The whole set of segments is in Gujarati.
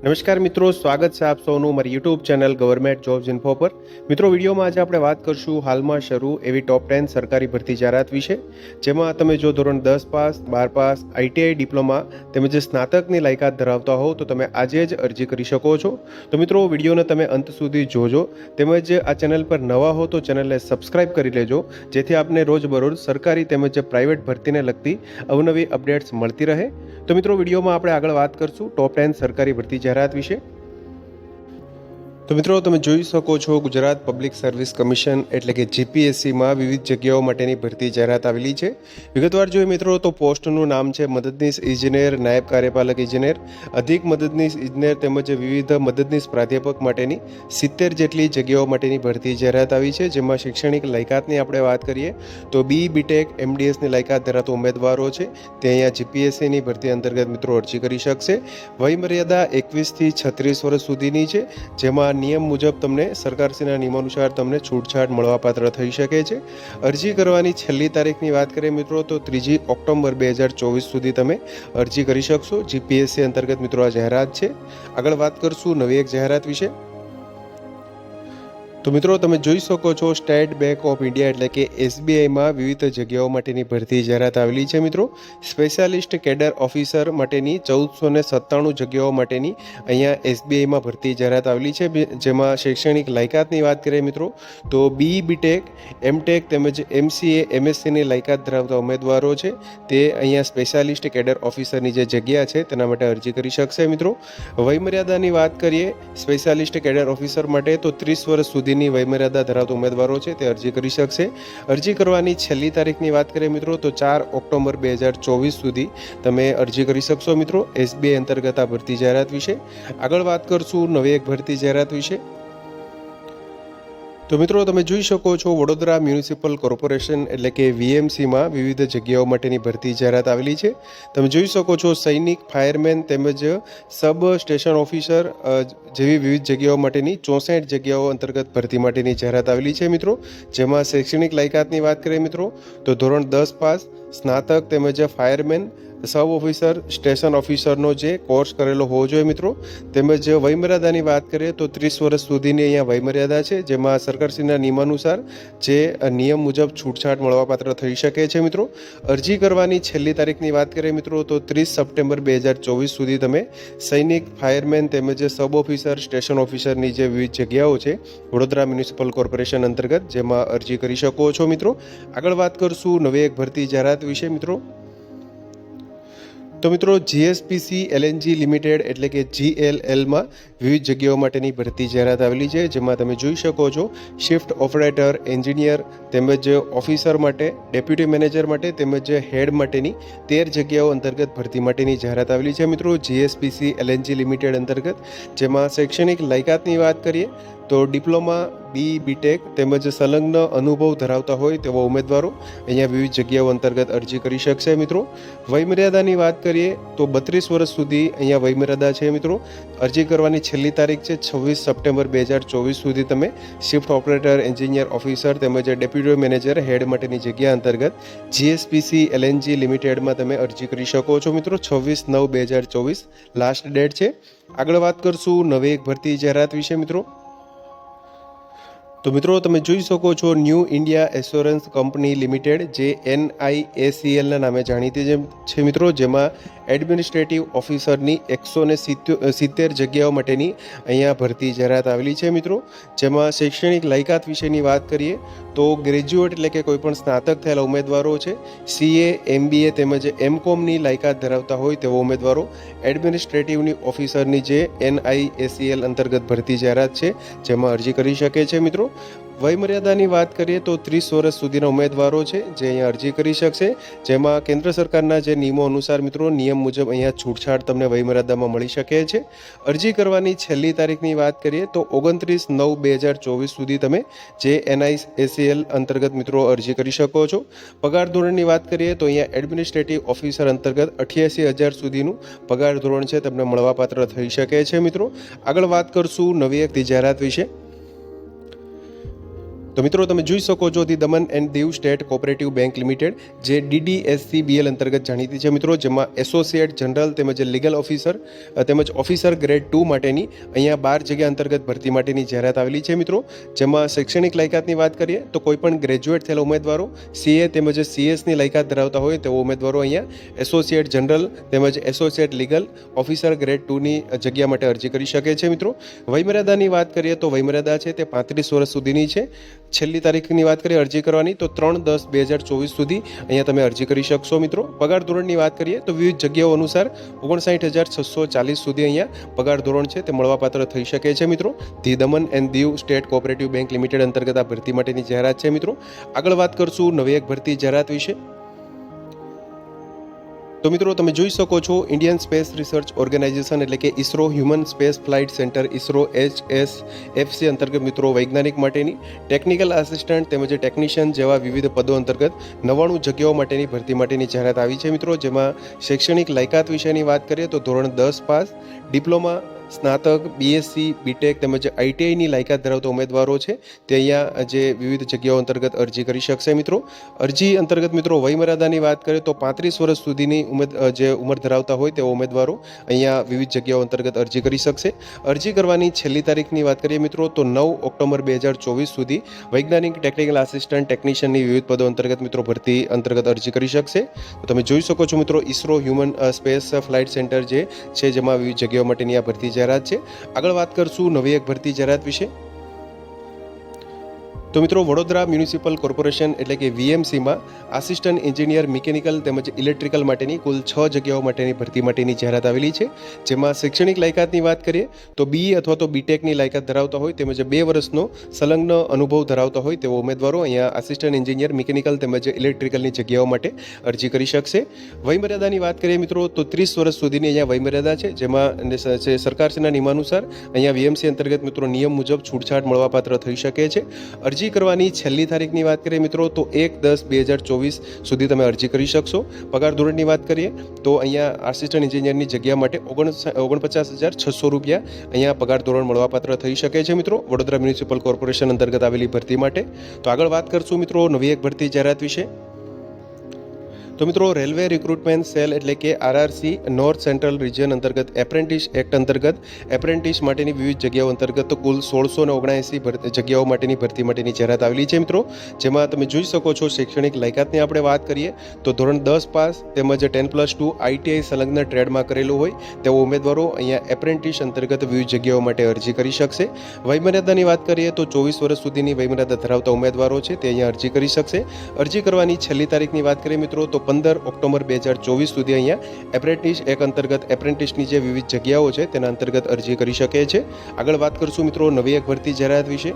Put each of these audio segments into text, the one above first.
નમસ્કાર મિત્રો, સ્વાગત છે આપ સૌનું મારી YouTube channel government jobs info પર. મિત્રો, વિડીયોમાં આજે આપણે વાત કરશું હાલમાં શરૂ એવી ટોપ ટેન સરકારી ભરતી જાહેરાત વિશે, જેમાં તમે જો ધોરણ દસ પાસ, બાર પાસ આઈટીઆઈ ડિપ્લોમા તેમજ સ્નાતકની લાયકાત ધરાવતા હોવ તો તમે આજે જ અરજી કરી શકો છો. તો મિત્રો, વિડીયોને તમે અંત સુધી જોજો. તેમજ આ ચેનલ પર નવા હો, તો ચેનલને સબસ્ક્રાઇબ કરી લેજો, જેથી આપને રોજબરોજ સરકારી તેમજ પ્રાઇવેટ ભરતીને લગતી અવનવી અપડેટ્સ મળતી રહે. તો મિત્રો, વિડીયોમાં આપણે આગળ વાત કરશું ટોપ ટેન સરકારી ભરતી જાહેરાત વિશે તો મિત્રો, તમે જોઈ શકો છો ગુજરાત પબ્લિક સર્વિસ કમિશન એટલે કે જીપીએસસીમાં વિવિધ જગ્યાઓ માટેની ભરતી જાહેરાત આવેલી છે. વિગતવાર જોઈએ મિત્રો, તો પોસ્ટનું નામ છે મદદનીશ ઇજનેર નાયબ કાર્યપાલક ઇજનેર અધિક મદદનીશ ઇજનેર તેમજ વિવિધ મદદનીશ પ્રાધ્યાપક માટેની સિત્તેર જેટલી જગ્યાઓ માટેની ભરતી જાહેરાત આવી છે, જેમાં શૈક્ષણિક લાયકાતની આપણે વાત કરીએ, તો બી બીટેક એમડીએસની લાયકાત ધરાવતા ઉમેદવારો છે. તે અહીંયા જીપીએસસીની ભરતી અંતર્ગત મિત્રો અરજી કરી શકશે. વયમર્યાદા એકવીસથી છત્રીસ વર્ષ સુધીની છે, જેમાં નિયમ મુજબ તમને સરકારશ્રીના નિયમાનુસાર તમને છૂટછાટ મળવાપાત્ર થઈ શકે છે. અરજી કરવાની છેલ્લી તારીખની વાત કરીએ મિત્રો, તો ત્રીજી ઓક્ટોબર બે હજાર ચોવીસ સુધી તમે અરજી કરી શકશો જીપીએસસી અંતર્ગત મિત્રો આ જાહેરાત છે. આગળ વાત કરશું નવી એક જાહેરાત વિશે. તો મિત્રો, તમે જોઈ શકો છો સ્ટેટ બેંક ઓફ ઇન્ડિયા એટલે કે એસબીઆઈમાં વિવિધ જગ્યાઓ માટેની ભરતી જાહેરાત આવેલી છે મિત્રો. સ્પેશિયાલિસ્ટ કેડર ઓફિસર માટેની ચૌદસો ને સત્તાણું જગ્યાઓ માટેની અહીંયા એસબીઆઈમાં ભરતી જાહેરાત આવેલી છે. જેમાં શૈક્ષણિક લાયકાતની વાત કરીએ મિત્રો, તો બી બીટેક એમટેક તેમજ એમસીએ એમએસસીની લાયકાત ધરાવતા ઉમેદવારો છે. તે અહીંયા સ્પેશિયાલિસ્ટ કેડર ઓફિસરની જે જગ્યા છે, તેના માટે અરજી કરી શકશે મિત્રો. વયમર્યાદાની વાત કરીએ સ્પેશિયાલિસ્ટ કેડર ઓફિસર માટે તો ત્રીસ વર્ષ સુધીની વયમર્યાદા ધરાવતા ઉમેદવારો છે, તે અરજી કરી શકશે. અરજી કરવાની છેલ્લી તારીખની વાત કરીએ મિત્રો, તો ચાર ઓક્ટોબર બે હજાર ચોવીસ સુધી તમે અરજી કરી શકશો મિત્રો, એસબીઆઈ અંતર્ગત આ ભરતી જાહેરાત વિશે. આગળ વાત કરશું નવી એક ભરતી જાહેરાત વિશે. તો મિત્રો તમે જોઈ શકો છો વડોદરા મ્યુનિસિપલ કોર્પોરેશન એટલે કે વીએમસીમાં વિવિધ જગ્યાઓ માટેની ભરતી જાહેરાત આવેલી છે. તમે જોઈ શકો છો સૈનિક, ફાયરમેન તેમજ સબ સ્ટેશન ઓફિસર જેવી વિવિધ જગ્યાઓ માટેની ચોસઠ જગ્યાઓ અંતર્ગત ભરતી માટેની જાહેરાત આવેલી છે મિત્રો. જેમાં શૈક્ષણિક લાયકાતની વાત કરીએ મિત્રો, તો ધોરણ દસ પાસ સ્નાતક તેમજ ફાયરમેન સબ ઓફિસર, સ્ટેશન ઓફિસરનો જે કોર્સ કરેલો હોવો જોઈએ મિત્રો. તેમજ વયમર્યાદાની વાત કરીએ તો ત્રીસ વર્ષ સુધીની અહીંયા વયમર્યાદા છે, જેમાં સરકારશ્રીના નિયમાનુસાર જે નિયમ મુજબ છૂટછાટ મળવાપાત્ર થઈ શકે છે મિત્રો. અરજી કરવાની છેલ્લી તારીખની વાત કરીએ મિત્રો, તો ત્રીસ સપ્ટેમ્બર બે હજાર ચોવીસ સુધી તમે સૈનિક, ફાયરમેન તેમજ સબ ઓફિસર, સ્ટેશન ઓફિસરની જે વિવિધ જગ્યાઓ છે, વડોદરા મ્યુનિસિપલ કોર્પોરેશન અંતર્ગત, જેમાં અરજી કરી શકો છો મિત્રો. આગળ વાત કરશું નવી એક ભરતી જાહેરાત વિશે, મિત્રો? તો મિત્રો જીએસપીસી એલએનજી લિમિટેડ એટલે કે જીએલએલમાં વિવિધ જગ્યાઓ માટેની ભરતી જાહેરાત આવેલી છે, જેમાં તમે જોઈ શકો છો શિફ્ટ ઓપરેટર એન્જિનિયર તેમજ ઓફિસર માટે ડેપ્યુટી મેનેજર માટે તેમજ હેડ માટેની તેર જગ્યાઓ અંતર્ગત ભરતી માટેની જાહેરાત આવેલી છે, મિત્રો. જીએસપીસી એલએનજી લિમિટેડ અંતર્ગત, જેમાં શૈક્ષણિક લાયકાતની વાત કરીએ તો ડિપ્લોમા, બી બીટેક તેમજ સંલગ્ન અનુભવ ધરાવતા હોય તેવા ઉમેદવારો અહીંયા વિવિધ જગ્યાઓ અંતર્ગત અરજી કરી શકશે મિત્રો. વયમર્યાદાની વાત કરીએ તો બત્રીસ વર્ષ સુધી અહીંયા વયમર્યાદા છે મિત્રો. અરજી કરવાની છેલ્લી તારીખ છે છવ્વીસ સપ્ટેમ્બર બે હજાર ચોવીસ સુધી તમે શિફ્ટ ઓપરેટર, એન્જિનિયર, ઓફિસર તેમજ ડેપ્યુટી મેનેજર હેડ માટેની જગ્યા અંતર્ગત જીએસપીસી એલએનજી લિમિટેડમાં તમે અરજી કરી શકો છો મિત્રો. છવ્વીસ નવ બે હજાર ચોવીસ લાસ્ટ ડેટ છે. આગળ વાત કરશું નવી એક ભરતી જાહેરાત વિશે મિત્રો. તો મિત્રો તમે જોઈ શકો છો new India assurance company limited જે એનઆઈએસીએલના નામે જાણીતી છે- છે મિત્રો, જેમાં એડમિનિસ્ટ્રેટિવ ઓફિસરની એકસો ને સિત્તેર જગ્યાઓ માટેની અહીંયા ભરતી જાહેરાત આવેલી છે મિત્રો. જેમાં શૈક્ષણિક લાયકાત વિશેની વાત કરીએ, તો ગ્રેજ્યુએટ એટલે કે કોઈપણ સ્નાતક થયેલા ઉમેદવારો છે સીએ એમબીએ તેમજ એમકોમની લાયકાત ધરાવતા હોય તેવા ઉમેદવારો એડમિનિસ્ટ્રેટિવની ઓફિસરની જે એનઆઈએસીએલ અંતર્ગત ભરતી જાહેરાત છે, જેમાં અરજી કરી શકે છે મિત્રો. વયમર્યાદાની વાત કરીએ તો ત્રીસ વર્ષ સુધીના ઉમેદવારો છે, જે અહીંયા અરજી કરી શકશે. જેમાં કેન્દ્ર સરકારના જે નિયમો અનુસાર મિત્રો, નિયમ મુજબ અહીંયા છૂટછાટ તમને વયમર્યાદામાં મળી શકે છે. અરજી કરવાની છેલ્લી તારીખની વાત કરીએ તો ઓગણત્રીસ નવ બે હજાર ચોવીસ સુધી તમે જે એનઆઈએસીએલ અંતર્ગત મિત્રો અરજી કરી શકો છો. પગાર ધોરણની વાત કરીએ તો અહીંયા એડમિનિસ્ટ્રેટિવ ઓફિસર અંતર્ગત અઠ્યાસી હજાર સુધીનું પગાર ધોરણ છે, તમને મળવાપાત્ર થઈ શકે છે મિત્રો. આગળ વાત કરશું નવી એક જાહેરાત વિશે. તો મિત્રો તમે જોઈ શકો છો the Daman and Diu state cooperative bank limited, જે ડીડીએસસીબીએલ અંતર્ગત જાણીતી છે મિત્રો, જેમાં એસોસિએટ જનરલ તેમજ લીગલ ઓફિસર તેમજ ઓફિસર ગ્રેડ ટુ માટેની અહીંયા બાર જગ્યા અંતર્ગત ભરતી માટેની જાહેરાત આવેલી છે મિત્રો. જેમાં શૈક્ષણિક લાયકાતની વાત કરીએ, તો કોઈપણ ગ્રેજ્યુએટ થયેલા ઉમેદવારો, સીએ તેમજ સીએસની લાયકાત ધરાવતા હોય તેવો ઉમેદવારો અહીંયા એસોસિએટ જનરલ તેમજ એસોસિએટ લીગલ ઓફિસર ગ્રેડ ટુની જગ્યા માટે અરજી કરી શકે છે મિત્રો. વયમર્યાદાની વાત કરીએ તો વયમર્યાદા છે તે પાંત્રીસ વર્ષ સુધીની છે. છેલ્લી તારીખની વાત કરીએ અરજી કરવાની, તો ત્રણ દસ બે હજાર ચોવીસ સુધી અહીંયા તમે અરજી કરી શકશો મિત્રો. પગાર ધોરણની વાત કરીએ, તો વિવિધ જગ્યાઓ અનુસાર ઓગણસાઠ હજાર છસો ચાલીસ સુધી અહીંયા પગાર ધોરણ છે, તે મળવાપાત્ર થઈ શકે છે મિત્રો. The Daman and Diu state cooperative bank limited અંતર્ગત આ ભરતી માટેની જાહેરાત છે મિત્રો. આગળ વાત કરશું નવી એક ભરતી જાહેરાત વિશે. તો મિત્રો, તમે જોઈ શકો છો ઇન્ડિયન સ્પેસ રિસર્ચ ઓર્ગેનાઇઝેશન એટલે કે ISRO human space flight centre ISRO H S FC અંતર્ગત મિત્રો વૈજ્ઞાનિક માટેની ટેકનિકલ આસિસ્ટન્ટ તેમજ ટેકનિશિયન જેવા વિવિધ પદો અંતર્ગત નવ્વાણું જગ્યાઓ માટેની ભરતી માટેની જાહેરાત આવી છે મિત્રો. જેમાં શૈક્ષણિક લાયકાત વિશેની વાત કરીએ તો ધોરણ દસ પાસ, ડિપ્લોમા સ્નાતક બીએસસી બીટેક તેમજ આઈટીઆઈની લાયકાત ધરાવતા ઉમેદવારો છે. તે અહીંયા જે વિવિધ જગ્યાઓ અંતર્ગત અરજી કરી શકશે મિત્રો. અરજી અંતર્ગત મિત્રો, વયમર્યાદાની વાત કરીએ તો પાંત્રીસ વર્ષ સુધીની ઉમેદ જે ઉંમર ધરાવતા હોય તેવા ઉમેદવારો અહીંયા વિવિધ જગ્યાઓ અંતર્ગત અરજી કરી શકશે. અરજી કરવાની છેલ્લી તારીખની વાત કરીએ મિત્રો, તો નવ ઓક્ટોબર બે હજાર ચોવીસ સુધી વૈજ્ઞાનિક, ટેકનિકલ આસિસ્ટન્ટ, ટેકનિશિયનની વિવિધ પદો અંતર્ગત મિત્રો ભરતી અંતર્ગત અરજી કરી શકશે. તો તમે જોઈ શકો છો મિત્રો, ISRO human space flight centre જે છે, જેમાં વિવિધ જગ્યાઓ માટેની આ ભરતી જાહેરાત છે. આગળ વાત કરશું નવી એક ભરતી જાહેરાત વિશે. તો મિત્રો, વડોદરા મ્યુનિસિપલ કોર્પોરેશન એટલે કે વીએમસીમાં આસિસ્ટન્ટ એન્જિનિયર મિકેનિકલ તેમજ ઇલેક્ટ્રિકલ માટેની કુલ છ જગ્યાઓ માટેની ભરતી માટેની જાહેરાત આવેલી છે. જેમાં શૈક્ષણિક લાયકાતની વાત કરીએ, તો બી અથવા તો બીટેકની લાયકાત ધરાવતા હોય તેમજ બે વર્ષનો સંલગ્ન અનુભવ ધરાવતા હોય તેવો ઉમેદવારો અહીંયા આસિસ્ટન્ટ એન્જિનિયર, મિકેનિકલ તેમજ ઇલેક્ટ્રિકલની જગ્યાઓ માટે અરજી કરી શકશે. વયમર્યાદાની વાત કરીએ મિત્રો, તો ત્રીસ વર્ષ સુધીની અહીંયા વયમર્યાદા છે, જેમાં સરકારશ્રીના નિયમાનુસાર અહીંયા વીએમસી અંતર્ગત મિત્રો નિયમ મુજબ છૂટછાટ મળવાપાત્ર થઈ શકે છે. અરજી કરવાની છેલ્લી તારીખની વાત કરીએ મિત્રો, તો એક દસ બે હજાર ચોવીસ સુધી તમે અરજી કરી શકશો. પગાર ધોરણની વાત કરીએ, તો અહીંયા આસિસ્ટન્ટ એન્જિનિયરની જગ્યા માટે ઓગણ ઓગણપચાસ હજાર છસો રૂપિયા અહીંયા પગાર ધોરણ મળવાપાત્ર થઈ શકે છે મિત્રો. વડોદરા મ્યુનિસિપલ કોર્પોરેશન અંતર્ગત આવેલી ભરતી માટે. તો આગળ વાત કરશું મિત્રો નવી એક ભરતી જાહેરાત વિશે. તો મિત્રો, રેલવે રિક્રુટમેન્ટ સેલ એટલે કે આરઆરસી નોર્થ સેન્ટ્રલ રિજિયન અંતર્ગત એપ્રેન્ટિસ એક્ટ અંતર્ગત એપ્રેન્ટિસ માટેની વિવિધ જગ્યાઓ અંતર્ગત કુલ સોળસો ને ઓગણએંસી જગ્યાઓ માટેની ભરતી માટેની જાહેરાત આવેલી છે મિત્રો. જેમાં તમે જોઈ શકો છો શૈક્ષણિક લાયકાતની આપણે વાત કરીએ, તો ધોરણ દસ પાસ તેમજ ટેન પ્લસ ટુ આઈટીઆઈ સંલગ્ન ટ્રેડમાં કરેલું હોય તેવા ઉમેદવારો અહીંયા એપ્રેન્ટિસ અંતર્ગત વિવિધ જગ્યાઓ માટે અરજી કરી શકશે. વયમર્યાદાની વાત કરીએ તો ચોવીસ વર્ષ સુધીની વયમર્યાદા ધરાવતા ઉમેદવારો છે, તે અહીંયા અરજી કરી શકશે. અરજી કરવાની છેલ્લી તારીખની વાત કરીએ મિત્રો, તો પંદર ઓક્ટોબર બે હજાર ચોવીસ સુધી અહીંયા એપ્રેન્ટિસ એક અંતર્ગત એપ્રેન્ટિસની જે વિવિધ જગ્યાઓ છે તેના અંતર્ગત અરજી કરી શકે છે. આગળ વાત કરશું મિત્રો નવી એક ભરતી જાહેરાત વિશે.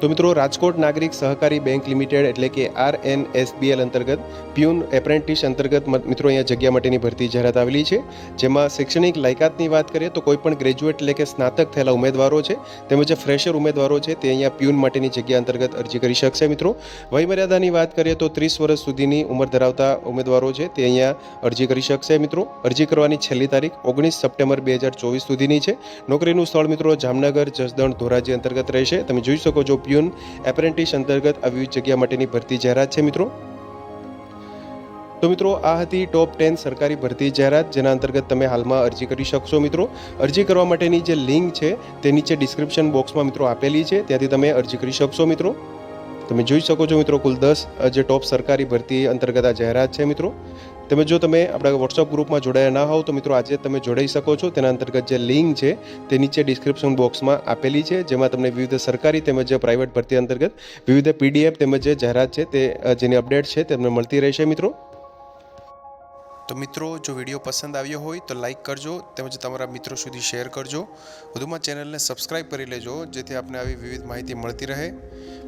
તો મિત્રો, રાજકોટ નાગરિક સહકારી બેંક લિમિટેડ એટલે કે આર એન એસબીએલ અંતર્ગત પ્યુન એપ્રેન્ટિસ અંતર્ગત મિત્રો, અહીંયા જગ્યા માટેની ભરતી જાહેરાત આવેલી છે. જેમાં શૈક્ષણિક લાયકાતની વાત કરીએ તો કોઈપણ ગ્રેજ્યુએટ એટલે કે સ્નાતક થયેલા ઉમેદવારો છે તેમજ ફ્રેશર ઉમેદવારો છે તે અહીંયા પ્યુન માટેની જગ્યા અંતર્ગત અરજી કરી શકશે, મિત્રો. વયમર્યાદાની વાત કરીએ તો ત્રીસ વર્ષ સુધીની ઉંમર ધરાવતા ઉમેદવારો છે તે અહીંયા અરજી કરી શકશે, મિત્રો. અરજી કરવાની છેલ્લી તારીખ ઓગણીસ સપ્ટેમ્બર બે હજાર ચોવીસ સુધીની છે. નોકરીનું સ્થળ, મિત્રો, જામનગર, જસદણ, ધોરાજી અંતર્ગત રહેશે. તમે જોઈ શકો છો પ્યુન એપ્રેન્ટિસ અંતર્ગત આવી જગ્યા માટેની ભરતી જાહેરાત છે, મિત્રો? તો મિત્રો, આ હતી ટોપ ટેન સરકારી ભરતી જાહેરાત, જેના અંતર્ગત તમે હાલમાં અરજી કરી શકશો, મિત્રો. અરજી કરવા માટેની જે લિંક છે, તે નીચે ડિસ્ક્રિપ્શન બોક્સમાં, મિત્રો, આપેલી છે. ત્યાંથી તમે અરજી કરી શકશો, મિત્રો. તમે જોઈ શકો છો, મિત્રો, કુલ દસ જે ટોપ સરકારી ભરતી અંતર્ગત આ જાહેરાત છે, મિત્રો. તમે જો તમે આપણા વોટ્સઅપ ગ્રુપમાં જોડાયા ના હોવ તો મિત્રો આજે તમે જોડાઈ શકો છો. તેના અંતર્ગત જે લિંક છે તે નીચે ડિસ્ક્રિપ્શન બોક્સમાં આપેલી છે, જેમાં તમને વિવિધ સરકારી તેમજ પ્રાઇવેટ ભરતી અંતર્ગત વિવિધ પીડીએફ તેમજ જે જાહેરાત છે તે જેની અપડેટ છે તમને મળતી રહેશે મિત્રો. તો મિત્રો, જો વીડિયો પસંદ આવ્યો હોય તો લાઇક કરજો તેમજ તમારા મિત્રો સુધી શેર કરજો. વધુમાં ચેનલને સબસ્ક્રાઇબ કરી લેજો, જેથી આપને આવી વિવિધ માહિતી મળતી રહે.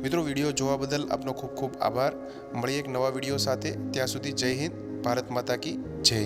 મિત્રો, વીડિયો જોવા બદલ આપનો ખૂબ ખૂબ આભાર. મળીએ એક નવા વીડિયો સાથે. ત્યાં સુધી જય હિન્દ. ભારત માતા કી જય.